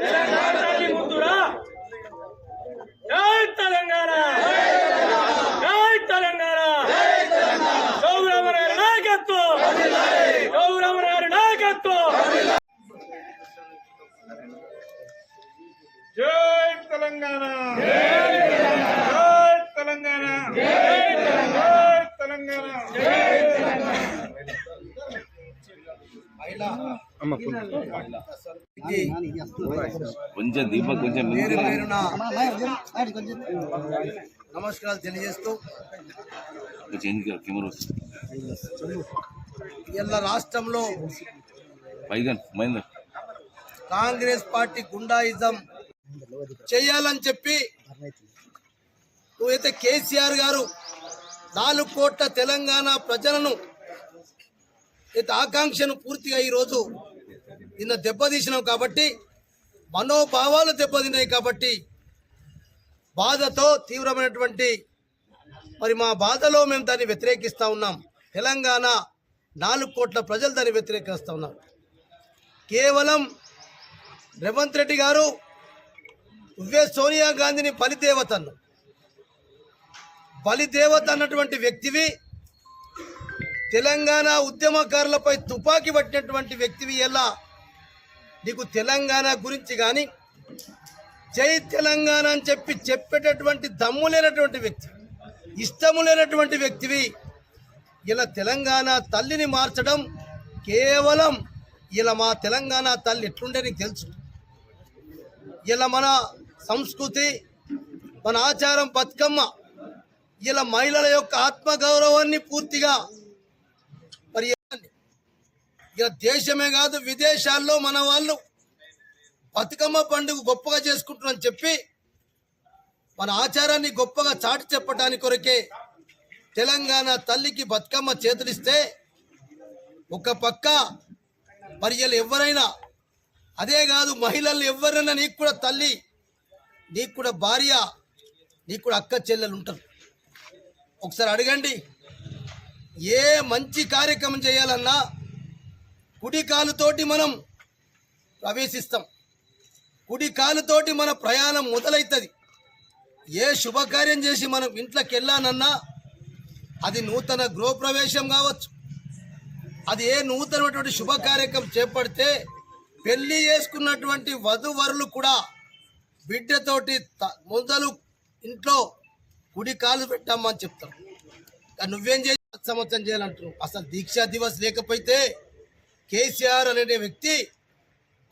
తెలంగాణ ముద్దురా కొంచెం. దీపక్ కొంచెం నమస్కారాలు తెలియజేస్తూ. ఇలా రాష్ట్రంలో కాంగ్రెస్ పార్టీ గుండాయిజం చేయాలని చెప్పి నువ్వైతే కేసీఆర్ గారు నాలుగు కోట్ల తెలంగాణ ప్రజలను అయితే ఆకాంక్షను పూర్తిగా ఈరోజు నిన్న దెబ్బతీసినాం కాబట్టి మనోభావాలు దెబ్బతిన్నాయి కాబట్టి బాధతో తీవ్రమైనటువంటి మరి మా బాధలో మేము దాన్ని వ్యతిరేకిస్తూ ఉన్నాం. తెలంగాణ నాలుగు కోట్ల ప్రజలు దాన్ని వ్యతిరేకిస్తూ ఉన్నారు. కేవలం రేవంత్ రెడ్డి గారు నువ్వే సోనియా గాంధీని బలిదేవతను బలిదేవత అన్నటువంటి వ్యక్తివి తెలంగాణ ఉద్యమకారులపై తుపాకీ పట్టినటువంటి వ్యక్తివి ఎలా? నీకు తెలంగాణ గురించి కానీ జై తెలంగాణ అని చెప్పి చెప్పేటటువంటి దమ్ము లేనటువంటి వ్యక్తి ఇష్టము లేనటువంటి వ్యక్తివి ఇలా తెలంగాణ తల్లిని మార్చడం కేవలం ఇలా మా తెలంగాణ తల్లి ఎట్లుండే నీకు తెలుసు? ఇలా మన సంస్కృతి మన ఆచారం బతుకమ్మ ఇలా మహిళల యొక్క ఆత్మగౌరవాన్ని పూర్తిగా ఇలా దేశమే కాదు విదేశాల్లో మన వాళ్ళు బతుకమ్మ పండుగ గొప్పగా చేసుకుంటున్నారని చెప్పి మన ఆచారాన్ని గొప్పగా చాటి చెప్పడానికి కొరకే తెలంగాణ తల్లికి బతుకమ్మ చేతులిస్తే ఒక పక్క మరి ఎవరైనా అదే కాదు మహిళలు ఎవరైనా నీకు కూడా తల్లి నీకు కూడా భార్య నీకు కూడా అక్క చెల్లెలు ఉంటారు. ఒకసారి అడగండి ఏ మంచి కార్యక్రమం చేయాలన్నా కుడి కాలుతోటి మనం ప్రవేశిస్తాం. కుడి కాలుతోటి మన ప్రయాణం మొదలవుతుంది ఏ శుభకార్యం చేసి మనం ఇంట్లోకి వెళ్ళానన్నా అది నూతన గృహప్రవేశం కావచ్చు. అది ఏ నూతనమైనటువంటి శుభకార్యక్రమం చేపడితే పెళ్ళి చేసుకున్నటువంటి వధువరులు కూడా బిడ్డతోటి త- మొదలు ఇంట్లో కుడి కాలు పెట్టామని చెప్తాం నువ్వేం చేసి సంవత్సరం చేయాలంటున్నావు? అసలు దీక్షా దివస్ లేకపోతే కేసీఆర్ అనే వ్యక్తి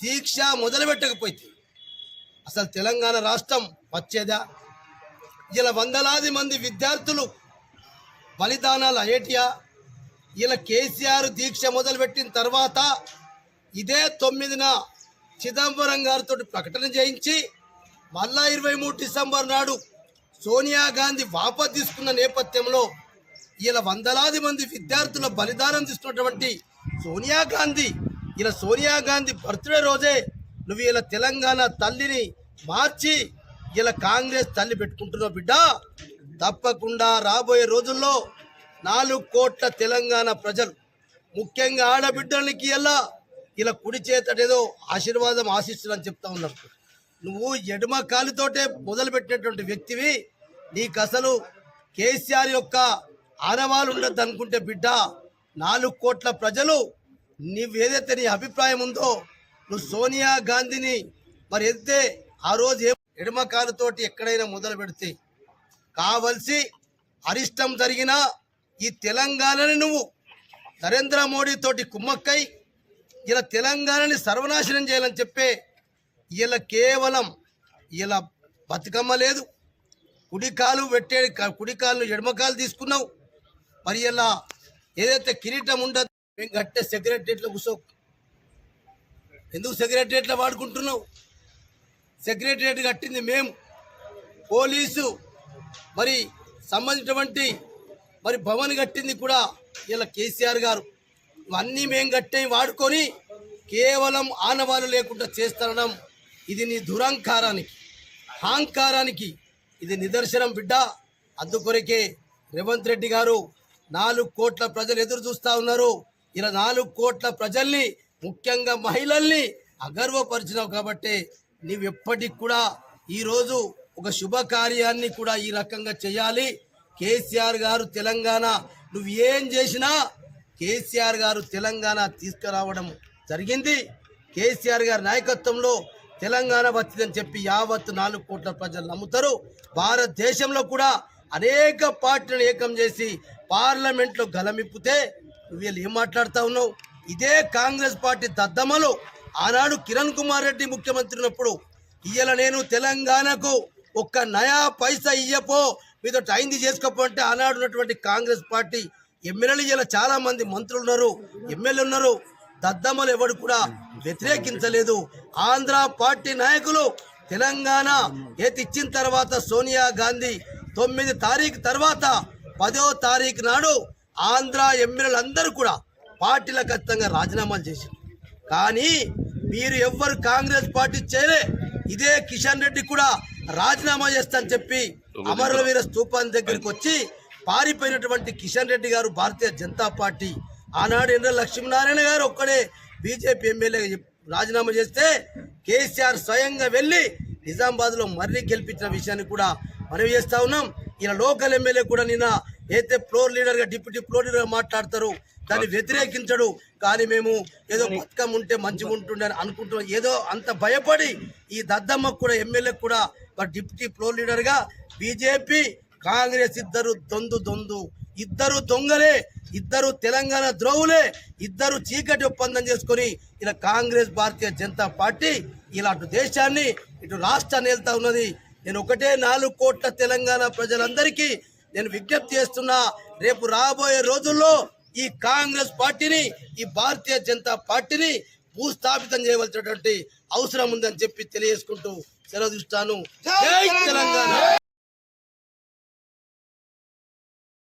దీక్ష మొదలుపెట్టకపోయింది. అసలు తెలంగాణ రాష్ట్రం వచ్చేదా? ఇలా వందలాది మంది విద్యార్థులు బలిదానాలు అయ్యేటియా? ఇలా కేసీఆర్ దీక్ష మొదలుపెట్టిన తర్వాత ఇదే తొమ్మిదిన చిదంబరం గారితో ప్రకటన చేయించి మళ్ళా ఇరవై మూడు డిసెంబర్ నాడు సోనియా గాంధీ వాపస్ తీసుకున్న నేపథ్యంలో ఇలా వందలాది మంది విద్యార్థుల బలిదానం తీసుకున్నటువంటి సోనియా గాంధీ. ఇలా సోనియా గాంధీ బర్త్డే రోజే నువ్వు ఇలా తెలంగాణ తల్లిని మార్చి ఇలా కాంగ్రెస్ తల్లి పెట్టుకుంటున్నావు బిడ్డ. తప్పకుండా రాబోయే రోజుల్లో నాలుగు కోట్ల తెలంగాణ ప్రజలు ముఖ్యంగా ఆడబిడ్డలకి ఎలా ఇలా కుడి చేతటేదో ఆశీర్వాదం ఆశిస్తున్నాను చెప్తా ఉన్నారు. నువ్వు ఎడమ కాలితోటే మొదలుపెట్టినటువంటి వ్యక్తివి. నీకు అసలు కేసీఆర్ యొక్క ఆనవాలు ఉండద్దు అనుకుంటే బిడ్డ నాలుగు కోట్ల ప్రజలు నీవేదైతే నీ అభిప్రాయం ఉందో నువ్వు సోనియా గాంధీని మరి ఎత్తే ఆ రోజు ఏ ఎడమ కాలుతోటి ఎక్కడైనా మొదలు పెడితే కావలసి అరిష్టం జరిగిన ఈ తెలంగాణని నువ్వు నరేంద్ర మోడీ తోటి కుమ్మక్కై ఇలా తెలంగాణని సర్వనాశనం చేయాలని చెప్పే ఇలా కేవలం ఇలా బతుకమ్మ లేదు. కుడికాలు పెట్టే కుడి ఎడమకాలు తీసుకున్నావు. మరి ఇలా ఏదైతే కిరీటం ఉండదు మేము కట్టే సెక్రటరియట్లో కూర్చో ఎందుకు సెక్రటరియట్లో వాడుకుంటున్నావు? సెక్రటరియట్ కట్టింది మేము. పోలీసు మరి సంబంధించినటువంటి మరి భవన్ కట్టింది కూడా ఇలా కేసీఆర్ గారు. ఇవన్నీ మేము కట్టే వాడుకొని కేవలం ఆనవాలు లేకుండా చేస్తనడం ఇది నీ దురహంకారానికి అహంకారానికి ఇది నిదర్శనం బిడ్డ. అందుకొరకే రేవంత్ రెడ్డి గారు నాలుగు కోట్ల ప్రజలు ఎదురు చూస్తూ ఉన్నారు. ఇలా నాలుగు కోట్ల ప్రజల్ని ముఖ్యంగా మహిళల్ని అగర్వపరిచినావు కాబట్టి నీవెప్పటికి కూడా ఈరోజు ఒక శుభకార్యాన్ని కూడా ఈ రకంగా చేయాలి. కేసీఆర్ గారు తెలంగాణ నువ్వు ఏం చేసినా కేసీఆర్ గారు తెలంగాణ తీసుకురావడం జరిగింది. కేసీఆర్ గారి నాయకత్వంలో తెలంగాణ వచ్చిందని చెప్పి యావత్ నాలుగు కోట్ల ప్రజలు నమ్ముతారు. భారతదేశంలో కూడా అనేక పార్టీలను ఏకం చేసి పార్లమెంట్లో గలమిప్పితే నువ్వు వీళ్ళు ఏం మాట్లాడుతా ఉన్నావు? ఇదే కాంగ్రెస్ పార్టీ దద్దమ్మలు. ఆనాడు కిరణ్ కుమార్ రెడ్డి ముఖ్యమంత్రి ఉన్నప్పుడు ఇయ్యాల నేను తెలంగాణకు ఒక్క నయా పైసా ఇయ్యపో మీతో అయింది చేసుకోపోతే ఆనాడు ఉన్నటువంటి కాంగ్రెస్ పార్టీ ఎమ్మెల్యేలు ఇలా చాలా మంది మంత్రులు ఉన్నారు ఎమ్మెల్యే ఉన్నారు. దద్దమ్మలు ఎవడు కూడా వ్యతిరేకించలేదు. ఆంధ్ర పార్టీ నాయకులు తెలంగాణ ఏతిచ్చిన తర్వాత సోనియా గాంధీ తొమ్మిది తారీఖు తర్వాత పదో తారీఖు నాడు ఆంధ్ర ఎమ్మెల్యేలు అందరూ కూడా పార్టీల ఖచ్చితంగా రాజీనామాలు చేశారు. కానీ మీరు ఎవ్వరు కాంగ్రెస్ పార్టీ చేయలే. ఇదే కిషన్ రెడ్డి కూడా రాజీనామా చేస్తానని చెప్పి అమరవీర స్తూపాన్ని దగ్గరికి వచ్చి పారిపోయినటువంటి కిషన్ రెడ్డి గారు భారతీయ జనతా పార్టీ ఆనాడు ఎండ్ర లక్ష్మీనారాయణ గారు ఒక్కడే బీజేపీ ఎమ్మెల్యే రాజీనామా చేస్తే కేసీఆర్ స్వయంగా వెళ్ళి నిజామాబాద్లో మర్రి గెలిపించిన విషయాన్ని కూడా మనవి చేస్తా ఉన్నాం. ఇలా లోకల్ ఎమ్మెల్యే కూడా నిన్న అయితే ఫ్లోర్ లీడర్గా డిప్యూటీ ఫ్లోర్ లీడర్గా మాట్లాడతారు దాన్ని వ్యతిరేకించడు. కానీ మేము ఏదో పథకం ఉంటే మంచిగా ఉంటుండే అని అనుకుంటున్నాం. ఏదో అంత భయపడి ఈ దద్దమ్మకు కూడా ఎమ్మెల్యేకి కూడా మరి డిప్యూటీ ఫ్లోర్ లీడర్గా బీజేపీ కాంగ్రెస్ ఇద్దరు దొందు దొందు. ఇద్దరు దొంగలే ఇద్దరు తెలంగాణ ద్రోవులే ఇద్దరు చీకటి ఒప్పందం చేసుకొని ఇలా కాంగ్రెస్ భారతీయ జనతా పార్టీ ఇలా అటు దేశాన్ని ఇటు రాష్ట్రాన్ని వెళ్తా ఉన్నది. నేను ఒకటే నాలుగు కోట్ల తెలంగాణ ప్రజలందరికీ నేను విజ్ఞప్తి చేస్తున్నా రేపు రాబోయే రోజుల్లో ఈ కాంగ్రెస్ పార్టీని ఈ భారతీయ జనతా పార్టీని భూస్థాపితం చేయవలసినటువంటి అవసరం ఉందని చెప్పి తెలియజేసుకుంటూ సెలవు జై తెలంగాణ!